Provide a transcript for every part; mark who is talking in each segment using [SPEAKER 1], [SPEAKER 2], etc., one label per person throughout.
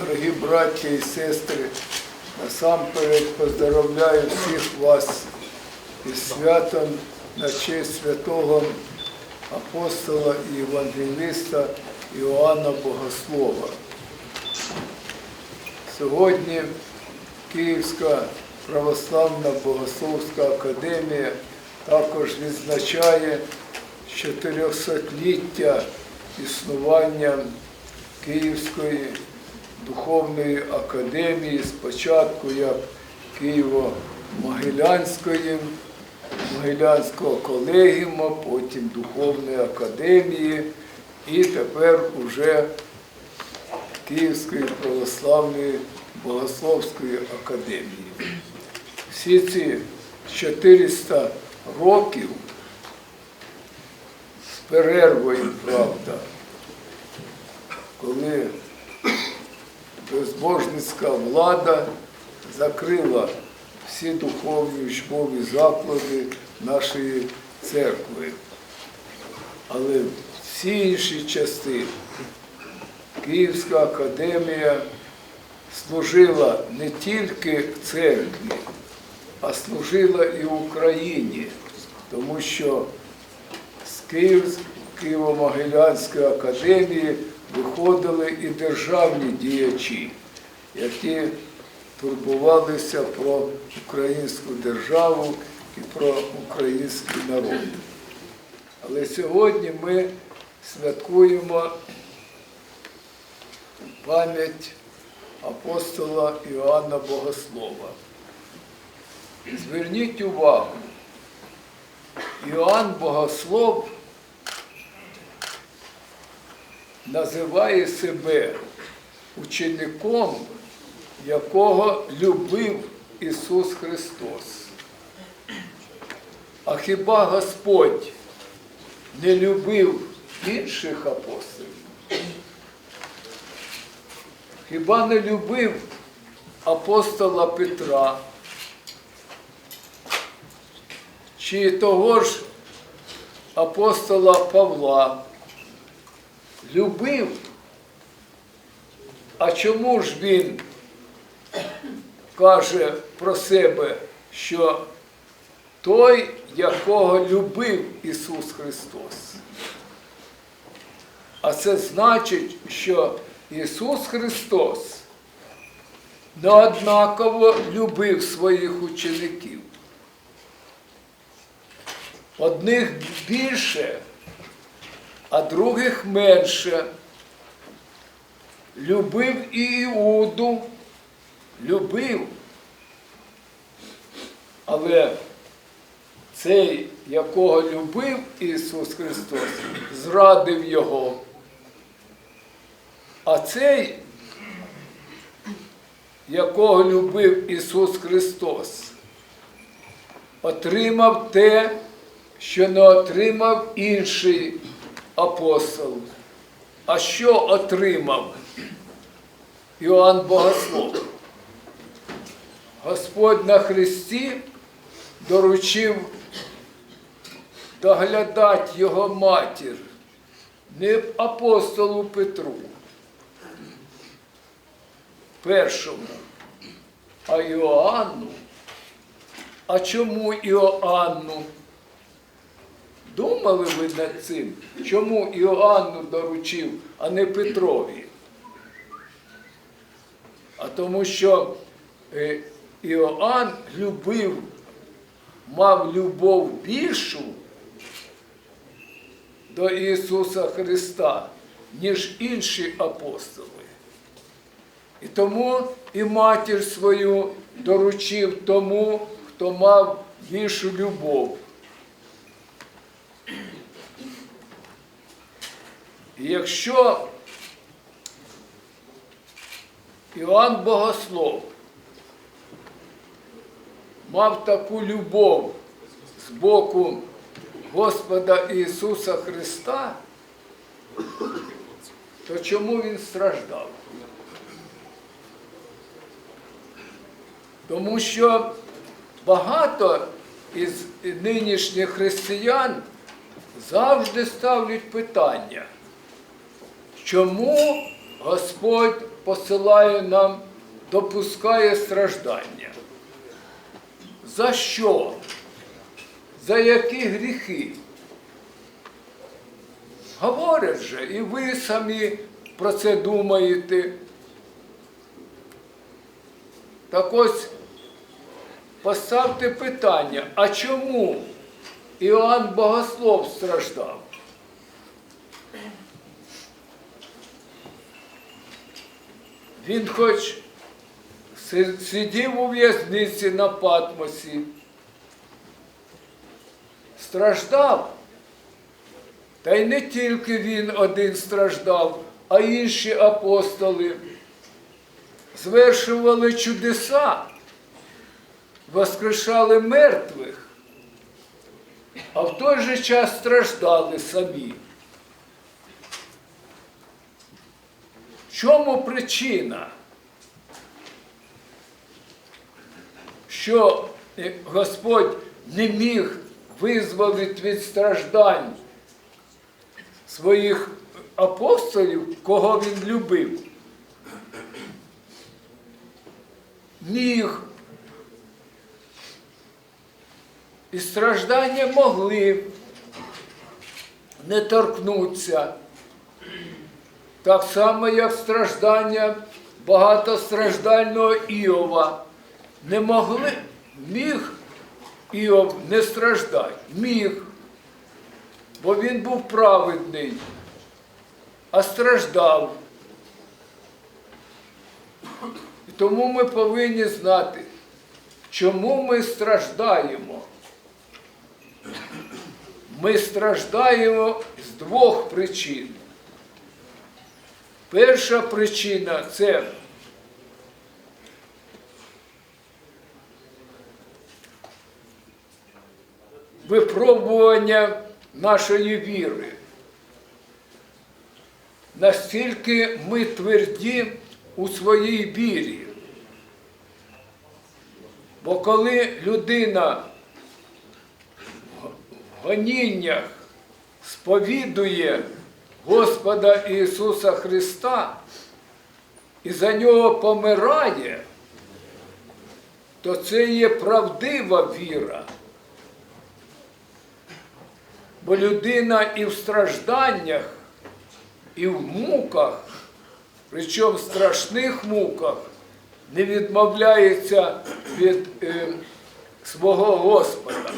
[SPEAKER 1] Дорогі браття і сестри, насамперед поздоровляю всіх вас із святом на честь святого апостола і євангеліста Іоанна Богослова. Сьогодні Київська православна богословська академія також відзначає 400-ліття існування Київської духовної академії, спочатку як Києво-Могилянської, Могилянського колегіума, потім Духовної академії і тепер уже Київської православної богословської академії. Всі ці 400 років з перервою, правда, коли безбожницька влада закрила всі духовні учбові заклади нашої церкви. Але всі інші частини Київська академія служила не тільки церкві, а служила і Україні, тому що з Київ, Києво-Могилянської академії виходили і державні діячі, які турбувалися про українську державу і про український народ. Але сьогодні ми святкуємо пам'ять апостола Іоанна Богослова. Зверніть увагу, Іоанн Богослов називає себе учеником, якого любив Ісус Христос. А хіба Господь не любив інших апостолів? Хіба не любив апостола Петра? Чи того ж апостола Павла? Любив. А чому ж він каже про себе, що той, якого любив Ісус Христос? А це значить, що Ісус Христос неоднаково любив своїх учеників. Одних більше, а других менше. Любив і Іуду, любив. Але цей, якого любив Ісус Христос, зрадив Його. А цей, якого любив Ісус Христос, отримав те, що не отримав інший апостол. А що отримав Іоанн Богослов? Господь на Христі доручив доглядати його матір, не апостолу Петру, першому, а Іоанну. А чому Іоанну? Думали ви над цим? Чому Іоанну доручив, а не Петрові? А тому що е, Іоанн любив, мав любов більшу до Ісуса Христа, ніж інші апостоли. І тому і матір свою доручив тому, хто мав більшу любов. І якщо Іоанн Богослов мав таку любов з боку Господа Ісуса Христа, то чому Він страждав? Тому що багато із нинішніх християн завжди ставлять питання, чому Господь посилає нам, допускає страждання. За що? За які гріхи? Говорять же, і ви самі про це думаєте. Так ось поставте питання, а чому Іоанн Богослов страждав? Він хоч сидів у в'язниці на Патмосі, страждав, та й не тільки він один страждав, а інші апостоли. Звершували чудеса, воскрешали мертвих, а в той же час страждали самі. Чому причина? Що Господь не міг визволити від страждань своїх апостолів, кого він любив. Міг. І страждання могли не торкнутися. Так само, як страждання багатостраждального Іова. Не могли, міг Іов не страждати. Міг. Бо він був праведний, а страждав. І тому ми повинні знати, чому ми страждаємо. Ми страждаємо з двох причин. Перша причина це випробування нашої віри. Настільки ми тверді у своїй вірі. Бо коли людина в гоніннях сповідує Господа Ісуса Христа і за нього помирає, то це є правдива віра. Бо людина і в стражданнях, і в муках, причому в страшних муках, не відмовляється від е, свого Господа.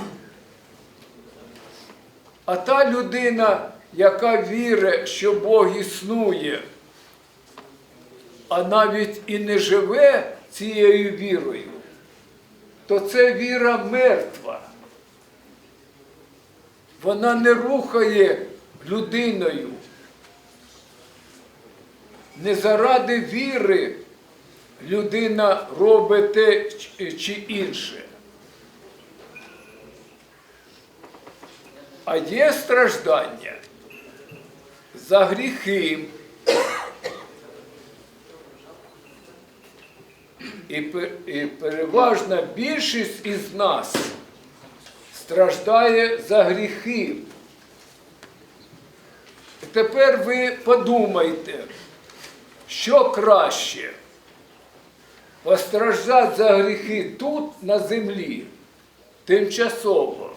[SPEAKER 1] А та людина, яка вірить, що Бог існує, а навіть і не живе цією вірою, то це віра мертва. Вона не рухає людиною. Не заради віри людина робить те чи інше. А є страждання за гріхи. І, переважна більшість із нас страждає за гріхи. Тепер ви подумайте, що краще постраждати за гріхи тут, на землі, тимчасово,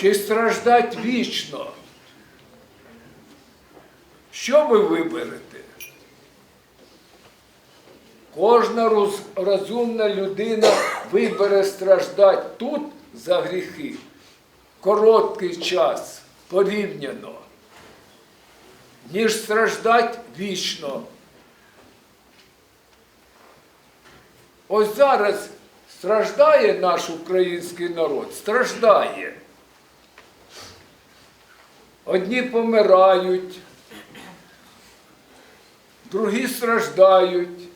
[SPEAKER 1] чи страждати вічно? Що ви виберете? Кожна роз- розумна людина вибере страждати тут за гріхи. Короткий час порівняно, ніж страждати вічно. Ось зараз страждає наш український народ, страждає. Одні помирають, другі страждають,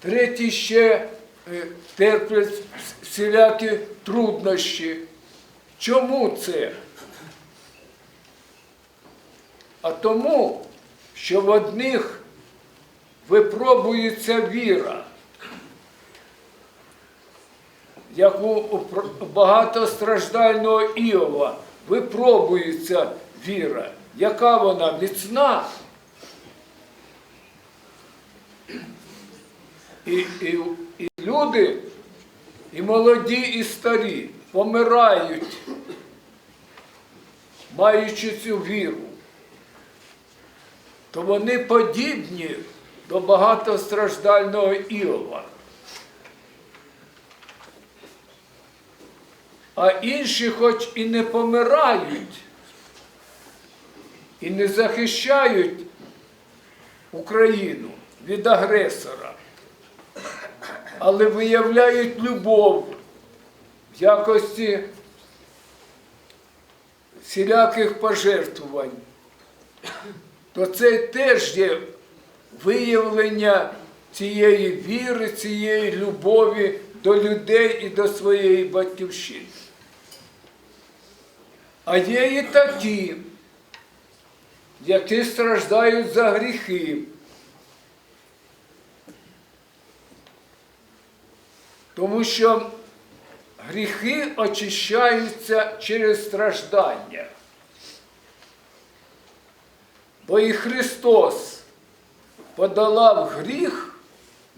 [SPEAKER 1] треті ще е, терплять всілякі труднощі. Чому це? А тому, що в одних випробується віра, як у у багатостраждального Іова випробується віра, яка вона міцна. І, і, І люди, і молоді, і старі помирають, маючи цю віру, то вони подібні до багатостраждального Іова. А інші, хоч і не помирають, і не захищають Україну від агресора, але виявляють любов в якості всіляких пожертвувань, то це теж є виявлення цієї віри, цієї любові до людей і до своєї батьківщини. А є і такі, які страждають за гріхи. Тому що гріхи очищаються через страждання. Бо і Христос подолав гріх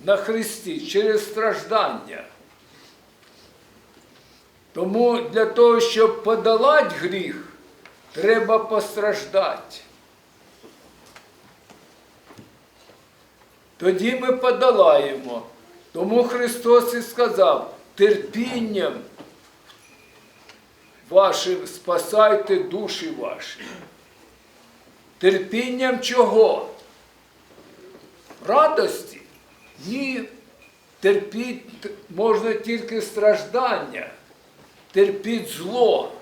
[SPEAKER 1] на Христі через страждання. Тому для того, щоб подолати гріх, треба постраждати. Тоді ми подолаємо. Тому Христос і сказав, терпінням вашим спасайте душі ваші. Терпінням чого? Радості? Ні. Терпіть можна тільки страждання, терпіть зло.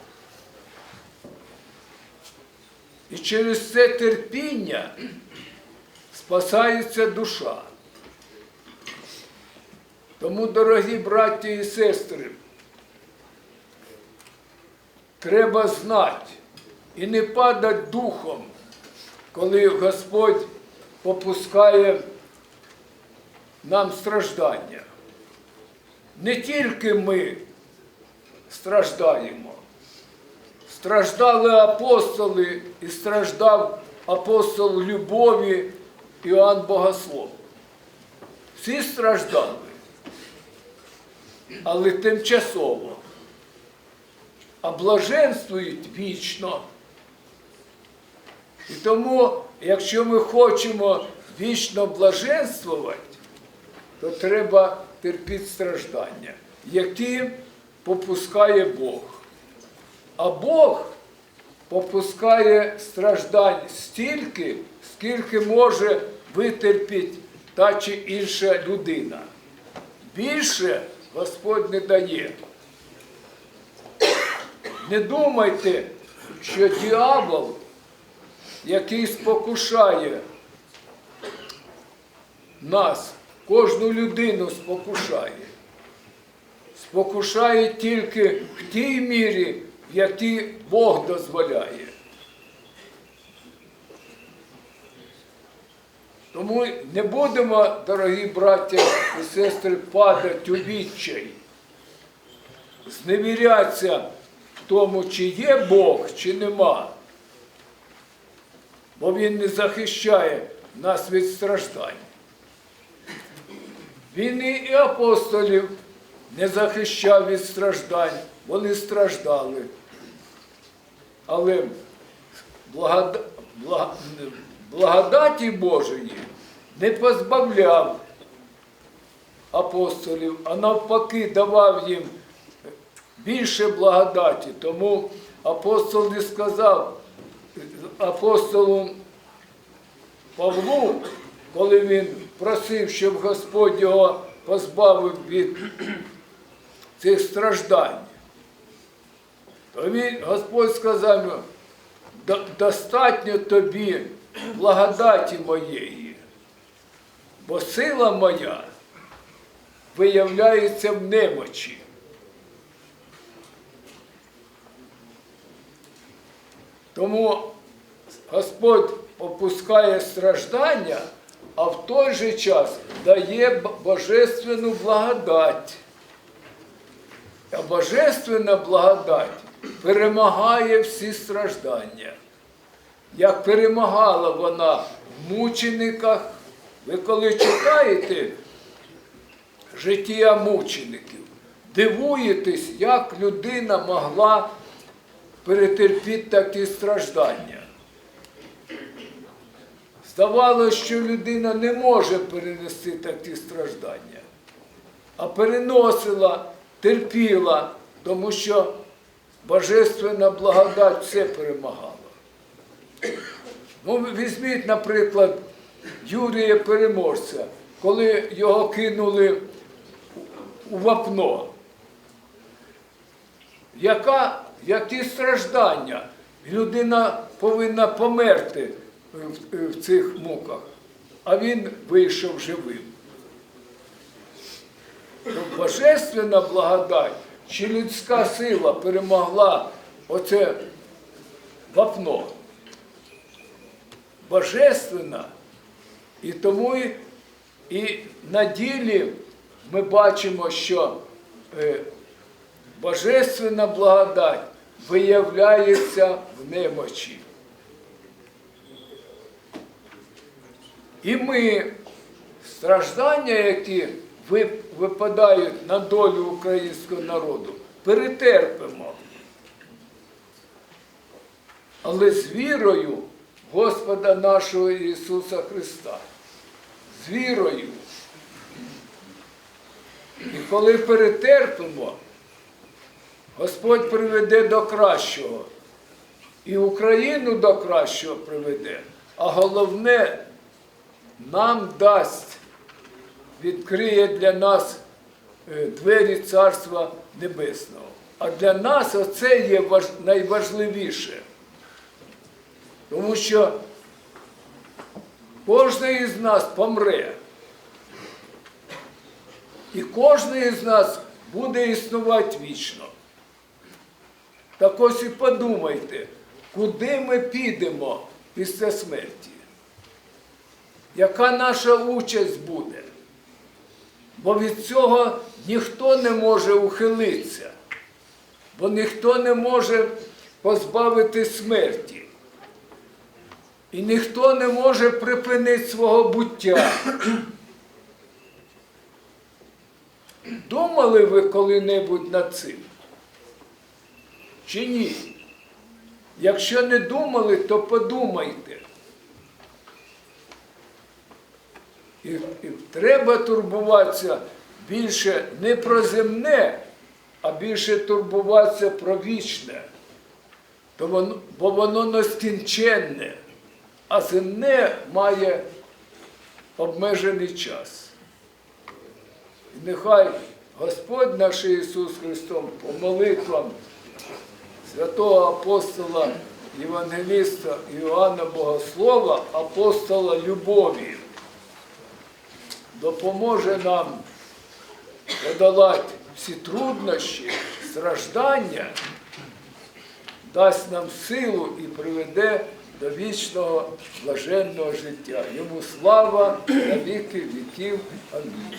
[SPEAKER 1] І через це терпіння спасається душа. Тому, дорогі браті і сестри, треба знати і не падати духом, коли Господь попускає нам страждання. Не тільки ми страждаємо. Страждали апостоли і страждав апостол любові Іоанн Богослов. Всі страждали, але тимчасово, а блаженствують вічно. І тому, якщо ми хочемо вічно блаженствувати, то треба терпіти страждання, які попускає Бог. А Бог попускає страждань стільки, скільки може витерпіти та чи інша людина. Більше Господь не дає. Не думайте, що діабол, який спокушає нас, кожну людину спокушає, спокушає тільки в тій мірі, в якій Бог дозволяє. Тому не будемо, дорогі браття і сестри, падати у відчай, зневірятися в тому, чи є Бог, чи нема. Бо Він не захищає нас від страждань. Він і апостолів не захищав від страждань, вони страждали. Але благода- бла- благодаті Божої не позбавляв апостолів, а навпаки давав їм більше благодаті. Тому апостол не сказав апостолу Павлу, коли він просив, щоб Господь його позбавив від цих страждань. То Господь сказав, йому, достатньо тобі благодаті моєї, бо сила моя виявляється в немочі. Тому Господь опускає страждання, а в той же час дає божественну благодать. А божественна благодать перемагає всі страждання. Як перемагала вона в мучениках, ви коли читаєте життя мучеників. Дивуєтесь, як людина могла перетерпіти такі страждання. Здавалося, що людина не може перенести такі страждання, а переносила, терпіла, тому що Божественна благодать все перемагала. Ну, візьміть, наприклад, Юрія Переможця, коли його кинули у вапно. Яка, які страждання? Людина повинна померти в, в цих муках, а він вийшов живим. То божественна благодать чи людська сила перемогла оце вапно. Божественна. І тому і, і на ділі ми бачимо, що е, божественна благодать виявляється в немочі. І ми страждання, які випадають на долю українського народу, перетерпимо. Але з вірою Господа нашого Ісуса Христа. З вірою. І коли перетерпимо, Господь приведе до кращого. І Україну до кращого приведе. А головне, нам дасть, відкриє для нас е, двері Царства Небесного. А для нас оце є найважливіше. Тому що кожен із нас помре. І кожен із нас буде існувати вічно. Так ось і подумайте, куди ми підемо після смерті? Яка наша участь буде? Бо від цього ніхто не може ухилитися, бо ніхто не може позбавити смерті. І ніхто не може припинити свого буття. Думали ви коли-небудь над цим? Чи ні? Якщо не думали, то подумайте. І, і треба турбуватися більше не про земне, а більше турбуватися про вічне. То воно, бо воно нескінченне, а земне має обмежений час. І нехай Господь наш Ісус Христом по молитвам святого апостола Євангеліста Іоанна Богослова, апостола любові, допоможе нам подолати всі труднощі, страждання, дасть нам силу і приведе до вічного блаженного життя. Йому слава на віки віків. Амінь.